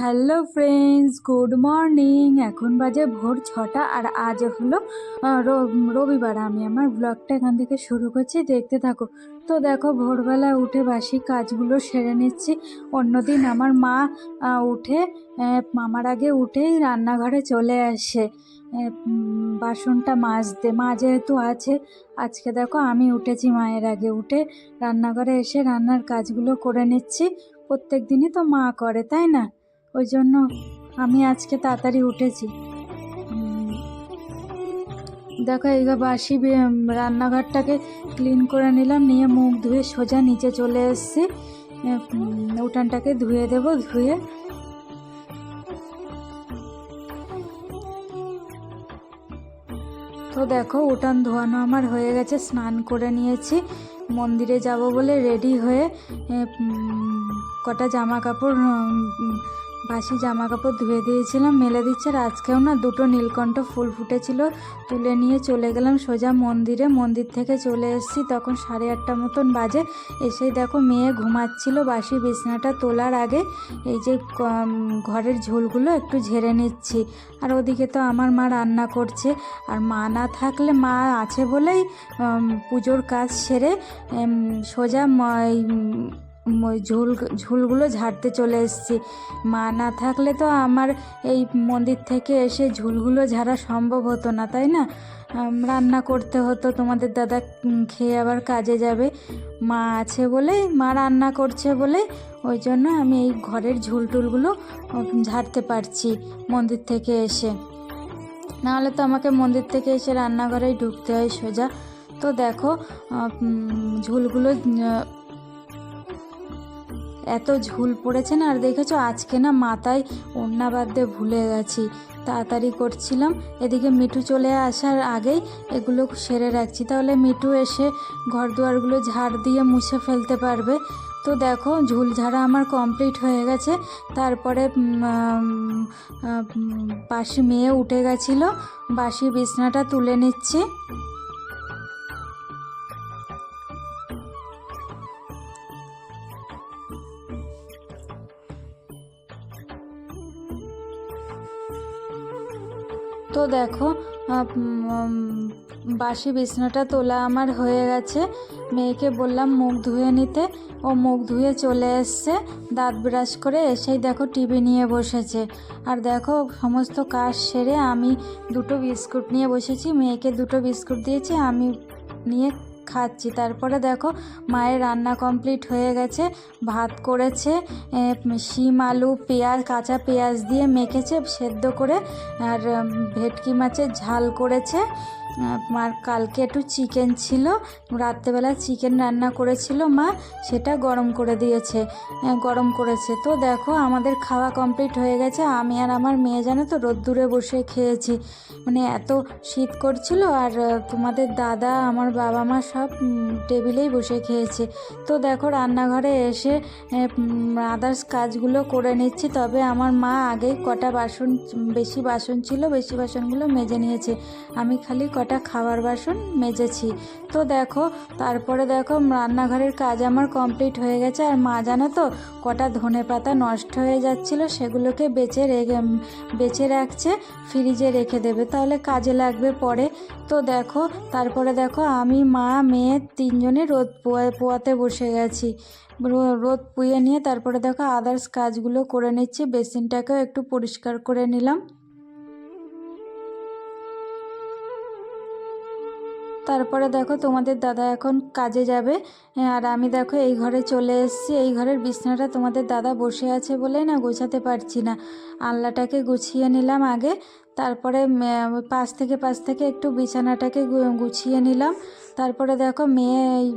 Hello friends, good morning. এখন বাজে ভোর ছটা আর আজ হলো রবিবার। আমি আমার ব্লগটা এখান থেকে শুরু করছি। দেখতে থাকো। তো দেখো, ভোরবেলা উঠে বাসি কাজগুলো সেরে নিচ্ছি। অন্যদিন আমার মা উঠে মামার আগে উঠেই রান্নাঘরে চলে আসে। বাসনটা মাজতে, মা যেহেতু আছে, আজকে দেখো আমি উঠেছি মায়ের আগে উঠে রান্নাঘরে এসে রান্নার কাজগুলো করে নিচ্ছি। প্রত্যেক দিনই তো মা করে, তাই না? ওই জন্য আমি আজকে তাড়াতাড়ি উঠেছি। দেখো এই বাসি রান্নাঘরটাকে ক্লিন করে নিলাম, নিয়ে মুখ ধুয়ে সোজা নিচে চলে এসেছি। উঠানটাকে ধুয়ে দেব, ধুয়ে। তো দেখো, উঠান ধোয়ানো আমার হয়ে গেছে, স্নান করে নিয়েছি। মন্দিরে যাব বলে রেডি হয়ে কটা জামা কাপড় বাসি জামা কাপড় ধুয়ে দিয়েছিলাম, মেলে দিচ্ছে, আর আজকেও না দুটো নীলকণ্ঠ ফুল ফুটেছিল, তুলে নিয়ে চলে গেলাম সোজা মন্দিরে। মন্দির থেকে চলে এসেছি, তখন সাড়ে আটটা মতন বাজে। এসেই দেখো মেয়ে ঘুমাচ্ছিল, বাসি বিছনাটা তোলার আগে। এই যে ঘরের ঝোলগুলো একটু ঝেড়ে নিচ্ছি। আর ওদিকে তো আমার মা রান্না করছে। আর মা না থাকলে মা আছে বলেই পুজোর কাজ সেরে সোজা ওই ঝুল, ঝুলগুলো ঝাড়তে চলে এসেছি। মা না থাকলে তো আমার এই মন্দির থেকে এসে ঝুলগুলো ঝাড়া সম্ভব হতো না, তাই না? রান্না করতে হতো। তোমাদের দাদা খেয়ে আবার কাজে যাবে। মা আছে বলেই মা রান্না করছে বলে, ওই জন্য আমি এই ঘরের ঝুল টুলগুলো ঝাড়তে পারছি মন্দির থেকে এসে। নাহলে তো আমাকে মন্দির থেকে এসে রান্নাঘরেই ঢুকতে হয় সোজা। তো দেখো ঝুলগুলো এত ঝুল পড়েছে না, আর দেখেছ আজকে না মাথায় ওড়না বাঁধতে ভুলে গেছি। তাড়াতাড়ি করছিলাম, এদিকে মিঠু চলে আসার আগেই এগুলো সেরে রাখছি। তাহলে মিঠু এসে ঘর দুয়ারগুলো ঝাড় দিয়ে মুছে ফেলতে পারবে। তো দেখো, ঝুল ঝাড়া আমার কমপ্লিট হয়ে গেছে। তারপরে বাসি মেয়ে উঠে গেছিল। বাসি বিছনাটা তুলে নিচ্ছি। তো দেখো বাসি বিছানাটা তোলা আমার হয়ে গেছে। মেয়েকে বললাম, মুখ ধুয়ে নিতে। ও মুখ ধুয়ে চলে এসছে, দাঁত ব্রাশ করে এসেই দেখো টিভি নিয়ে বসেছে। আর দেখো, সমস্ত কাজ সেরে আমি দুটো বিস্কুট নিয়ে বসেছি, মেয়েকে দুটো বিস্কুট দিয়েছি, আমি নিয়ে খাচ্ছি। তারপরে দেখো, মায়ের রান্না কমপ্লিট হয়ে গেছে। ভাত করেছে শিম, আলু, পেঁয়াজ, কাঁচা পেঁয়াজ দিয়ে মেখেছে, সেদ্ধ করে, আর ভেটকি মাছের ঝাল করেছে। আর কালকে একটু চিকেন ছিল, রাত্রেবেলা চিকেন রান্না করেছিল মা, সেটা গরম করে দিয়েছে গরম করেছে। তো দেখো আমাদের খাওয়া কমপ্লিট হয়ে গেছে, আমি আর আমার মেয়ে জানো তো রোদ্দুরে বসে খেয়েছি। মানে এত শীত করছিল আর তোমাদের দাদা, আমার বাবা মা সব টেবিলেই বসে খেয়েছে। তো দেখো রান্নাঘরে এসে আদার্স কাজগুলো করে নিচ্ছি, তবে আমার মা আগেই কটা বাসন, বেশি বাসন ছিল, বেশি বাসনগুলো মেজে নিয়েছে। আমি খালি কটা খাবার বাসন মেজেছি। তো দেখো, তারপরে দেখো, রান্নাঘরের কাজ আমার কমপ্লিট হয়ে গেছে। আর মা, জানো তো, কটা ধনে পাতা নষ্ট হয়ে যাচ্ছিল, সেগুলোকে বেঁচে রেখে, বেঁচে রাখছে, ফ্রিজে রেখে দেবে। তাহলে কাজে লাগবে পরে। তো দেখো, তারপরে দেখো, আমি, মা, মেয়ে তিনজনে রোদ পোয়া, পোয়াতে বসে গেছি। রোদ পুয়ে নিয়ে তারপরে দেখো আদার্স কাজগুলো করে নিচ্ছি, বেসিনটাকেও একটু পরিষ্কার করে নিলাম। তারপরে দেখো তোমাদের দাদা এখন কাজে যাবে আর আমি দেখো এই ঘরে চলে এসেছি। এই ঘরের বিছানাটা তোমাদের দাদা বসে আছে বলে না গোছাতে পারছি না। আলনাটাকে গুছিয়ে নিলাম আগে তারপরে পাশ থেকে পাশ থেকে একটু বিছানাটাকে গুছিয়ে নিলাম। তারপরে দেখো মেয়ে এই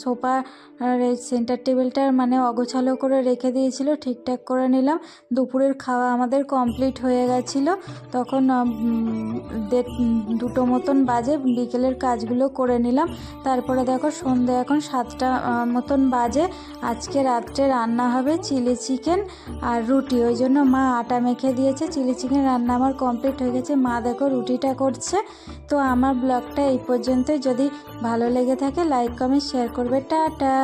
সোফা আর এই সেন্টার টেবিলটা মানে অগোছালো করে রেখে দিয়েছিল, ঠিকঠাক করে নিলাম। দুপুরের খাওয়া আমাদের কমপ্লিট হয়ে গেছিল। তখন দুটো মতন বাজে, বিকেলের কাজগুলো করে নিলাম। তারপরে দেখো সন্ধে এখন সাতটা মতন বাজে। আজকে রাত্রে রান্না হবে চিলি চিকেন আর রুটি। ওই জন্য মা আটা মেখে দিয়েছে। চিলি চিকেন রান্না আমার কমপ্লিট হয়ে গেছে, মা দেখো রুটিটা করছে। তো আমার ব্লগটা এই পর্যন্তই। যদি ভালো লেগে থাকে লাইক কমেন্ট শেয়ার করবে। টাটা।